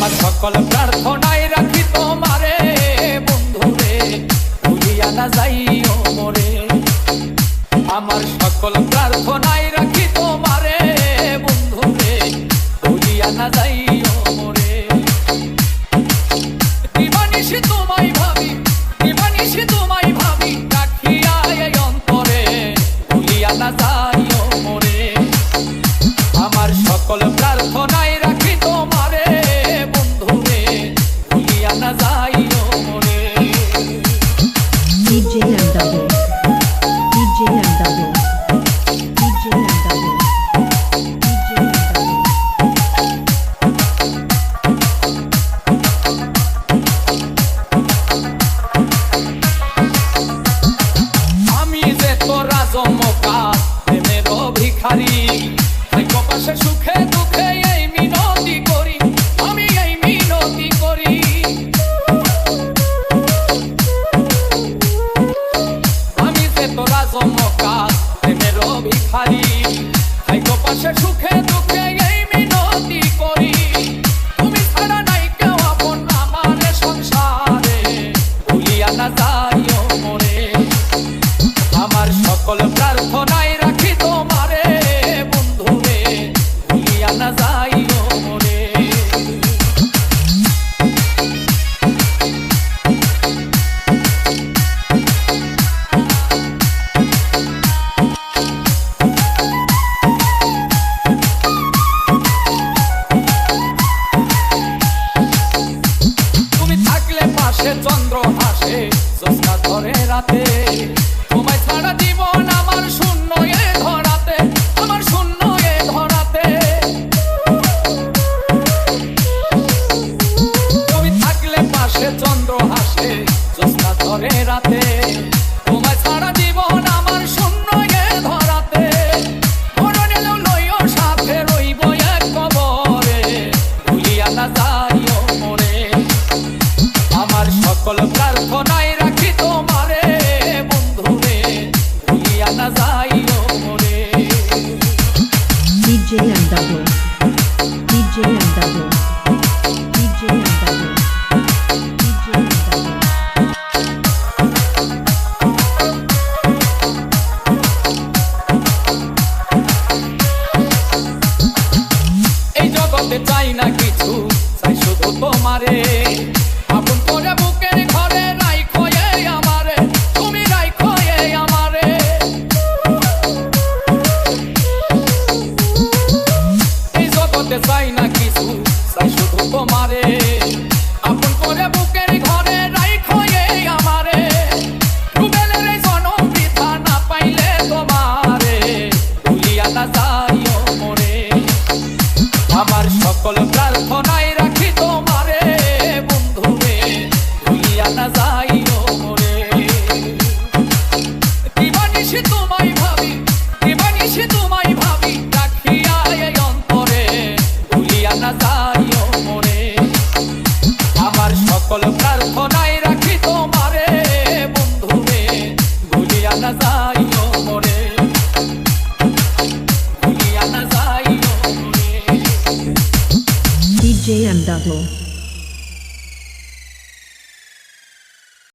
আমার সকল প্রার্থনায় রাখি তোমারে, বন্ধুরে ভুলিয়া না যাইও মোরে। আমার সকল প্রার্থনায় রাখি তোমারে, বন্ধুরে ভুলিয়া না যাইও মোরে। চমকা প্রেমের ভিখারি তাই কপাশে সুখে সাথে। হাতে চাই না কিছু, চাই শুধু তোমারে। আপন করে বুকের ঘরে রাইখো এই আমারে, তুমি রাইখো এই আমারে। এই জগতে চাই না কিছু, চাই শুধু তোমারে। আপন করে বুকে তোমায় GM Double.